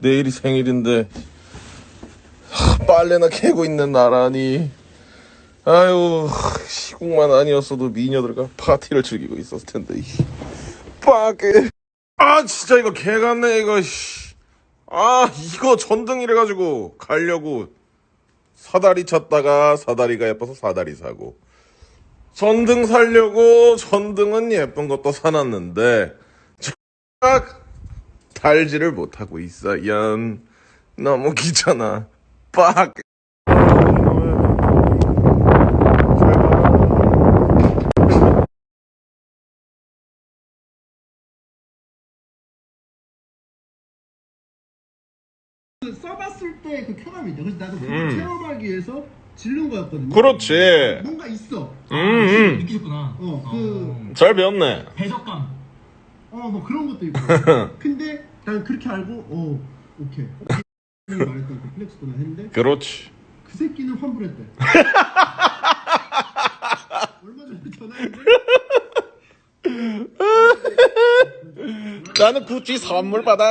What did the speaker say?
내일이 생일인데 하, 빨래나 개고 있는 나라니. 아유 하, 시국만 아니었어도 미녀들과 파티를 즐기고 있었을 텐데 이 빠게 아 진짜 이거 개 같네 이거 씨. 아 이거 전등이래 가지고 가려고 사다리 찾다가 사다리가 예뻐서 사다리 사고. 전등 살려고 전등은 예쁜 것도 사놨는데 쫙 달지를 못하고 있어 연 너무 귀찮아 빡 써봤을 때 그 쾌감이 있다. 그래서 나도 음. 체험하기 위해서 지른 거였거든요. 그렇지 뭔가 있어. 음, 느끼셨구나. 어, 그- 음. 잘 배웠네 배적감. 어, 뭐 그런 것도 있고. 근데 난 그렇게 알고, 어, 오케이. 말했던 그 플렉스구나 했는데 그렇지 그 새끼는 환불했대. 얼마 전에 전화했는데 나는 구찌 선물 받아